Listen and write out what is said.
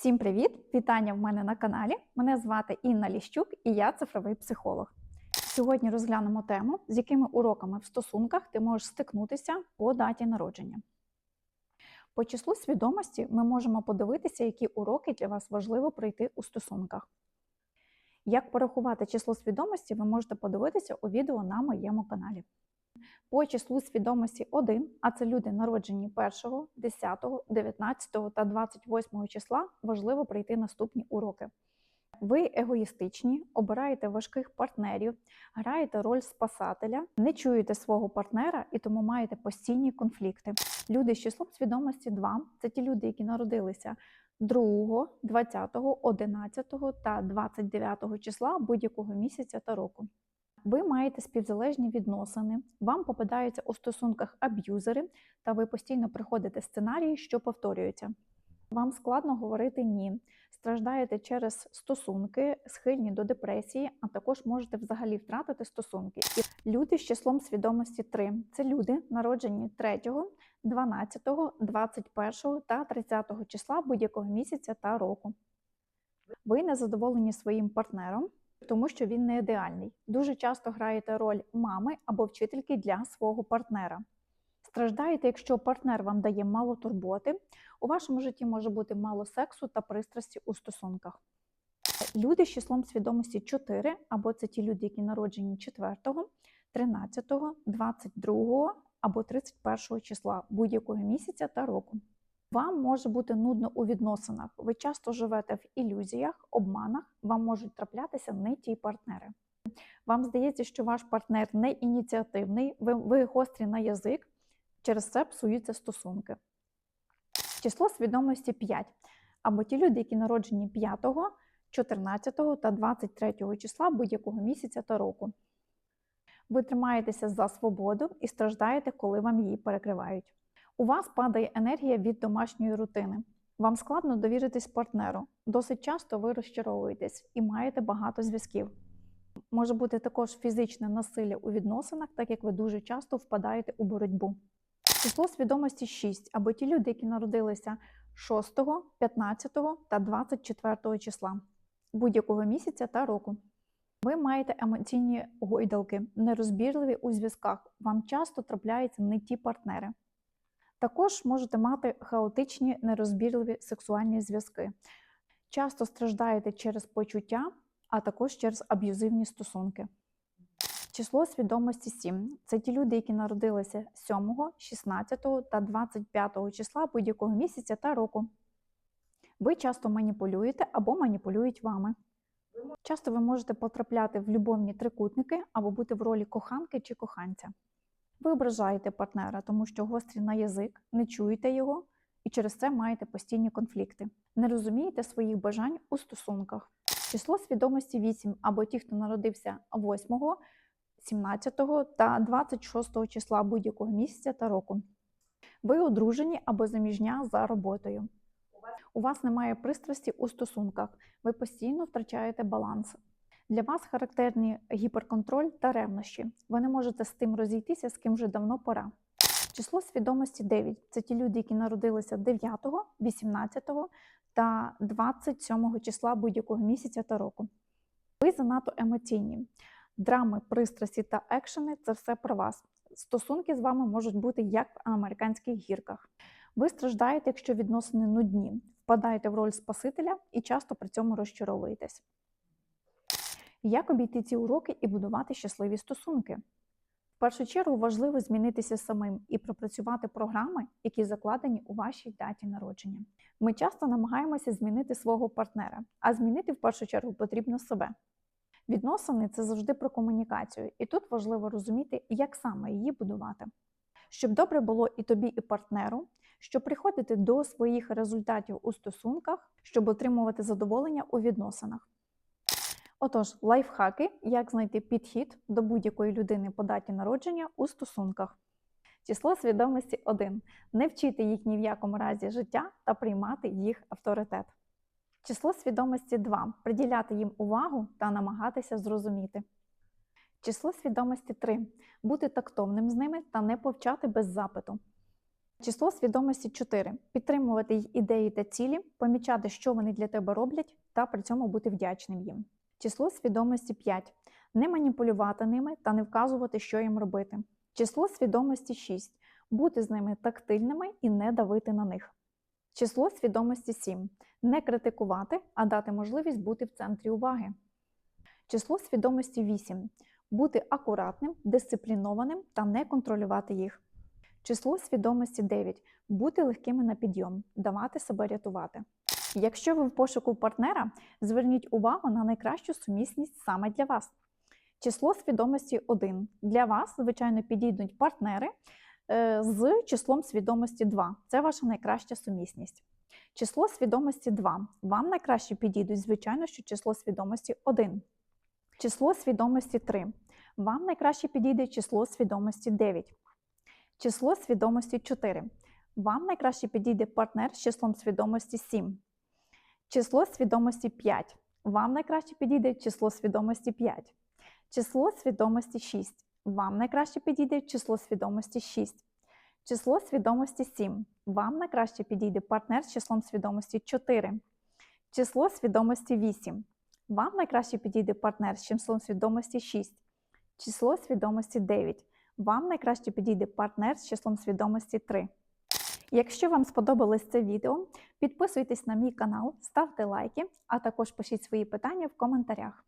Всім привіт! Вітання в мене на каналі. Мене звати Інна Ліщук і я цифровий психолог. Сьогодні розглянемо тему, з якими уроками в стосунках ти можеш стикнутися по даті народження. По числу свідомості ми можемо подивитися, які уроки для вас важливо пройти у стосунках. Як порахувати число свідомості, ви можете подивитися у відео на моєму каналі. По числу свідомості 1, а це люди народжені 1, 10, 19 та 28 числа, важливо пройти наступні уроки. Ви егоїстичні, обираєте важких партнерів, граєте роль спасателя, не чуєте свого партнера і тому маєте постійні конфлікти. Люди з числом свідомості 2 це ті люди, які народилися 2, 20, 11 та 29 числа будь-якого місяця та року. Ви маєте співзалежні відносини, вам попадаються у стосунках аб'юзери, та ви постійно приходите сценарії, що повторюються. Вам складно говорити ні, страждаєте через стосунки, схильні до депресії, а також можете взагалі втратити стосунки. Люди з числом свідомості 3 це люди, народжені 3, 12, 21 та 30 числа будь-якого місяця та року. Ви не задоволені своїм партнером, тому що він не ідеальний. Дуже часто граєте роль мами або вчительки для свого партнера. Страждаєте, якщо партнер вам дає мало турботи, у вашому житті може бути мало сексу та пристрасті у стосунках. Люди з числом свідомості 4, або це ті люди, які народжені 4, 13, 22 або 31 числа будь-якого місяця та року. Вам може бути нудно у відносинах. Ви часто живете в ілюзіях, обманах, вам можуть траплятися не ті партнери. Вам здається, що ваш партнер не ініціативний, ви, ви гострі на язик, через це псуються стосунки. Число свідомості 5. Або ті люди, які народжені 5, 14 та 23 числа будь-якого місяця та року. Ви тримаєтеся за свободу і страждаєте, коли вам її перекривають. У вас падає енергія від домашньої рутини. Вам складно довіритись партнеру. Досить часто ви розчаровуєтесь і маєте багато зв'язків. Може бути також фізичне насилля у відносинах, так як ви дуже часто впадаєте у боротьбу. Число свідомості 6 або ті люди, які народилися 6, 15 та 24 числа будь-якого місяця та року. Ви маєте емоційні гойдалки, нерозбірливі у зв'язках. Вам часто трапляються не ті партнери. Також можете мати хаотичні нерозбірливі сексуальні зв'язки. Часто страждаєте через почуття, а також через аб'юзивні стосунки. Число свідомості 7 це ті люди, які народилися 7, 16 та 25 числа будь-якого місяця та року. Ви часто маніпулюєте або маніпулюють вами. Часто ви можете потрапляти в любовні трикутники або бути в ролі коханки чи коханця. Ви ображаєте партнера, тому що гострі на язик, не чуєте його і через це маєте постійні конфлікти. Не розумієте своїх бажань у стосунках. Число свідомості 8 або ті, хто народився 8, 17 та 26 числа будь-якого місяця та року. Ви одружені або заміжня за роботою. У вас немає пристрасті у стосунках, ви постійно втрачаєте баланс. Для вас характерні гіперконтроль та ревнощі. Ви не можете з тим розійтися, з ким вже давно пора. Число свідомості 9 це ті люди, які народилися 9, 18 та 27 числа будь-якого місяця та року. Ви занадто емоційні. Драми, пристрасті та екшени це все про вас. Стосунки з вами можуть бути як в американських гірках. Ви страждаєте, якщо відносини нудні, впадаєте в роль спасителя і часто при цьому розчаровуєтесь. Як обійти ці уроки і будувати щасливі стосунки? В першу чергу важливо змінитися самим і пропрацювати програми, які закладені у вашій даті народження. Ми часто намагаємося змінити свого партнера, а змінити в першу чергу потрібно себе. Відносини це завжди про комунікацію, і тут важливо розуміти, як саме її будувати. Щоб добре було і тобі, і партнеру, щоб приходити до своїх результатів у стосунках, щоб отримувати задоволення у відносинах. Отож, лайфхаки, як знайти підхід до будь-якої людини по даті народження у стосунках. Число свідомості 1. Не вчити їх ні в якому разі життя та приймати їх авторитет. Число свідомості 2. Приділяти їм увагу та намагатися зрозуміти. Число свідомості 3. Бути тактовним з ними та не повчати без запиту. Число свідомості 4. Підтримувати їх ідеї та цілі, помічати, що вони для тебе роблять, та при цьому бути вдячним їм. Число свідомості 5. Не маніпулювати ними та не вказувати, що їм робити. Число свідомості 6. Бути з ними тактильними і не давити на них. Число свідомості 7. Не критикувати, а дати можливість бути в центрі уваги. Число свідомості 8. Бути акуратним, дисциплінованим та не контролювати їх. Число свідомості 9. Бути легкими на підйом, давати себе рятувати. Якщо ви в пошуку партнера, зверніть увагу на найкращу сумісність саме для вас. Число свідомості 1. Для вас, звичайно, підійдуть партнери е, з числом свідомості 2. Це ваша найкраща сумісність. Число свідомості 2. Вам найкраще підійдуть, звичайно, що число свідомості 1. Число свідомості 3. Вам найкраще підійде число свідомості 9. Число свідомості 4. Вам найкраще підійде партнер з числом свідомості 7. Число свідомості 5. Вам найкраще підійде число свідомості 5. Число свідомості 6. Вам найкраще підійде число свідомості 6. Число свідомості 7. Вам найкраще підійде партнер з числом свідомості 4. Число свідомості 8. Вам найкраще підійде партнер з числом свідомості 6. Число свідомості 9. Вам найкраще підійде партнер з числом свідомості 3. Якщо вам сподобалось це відео, підписуйтесь на мій канал, ставте лайки, а також пишіть свої питання в коментарях.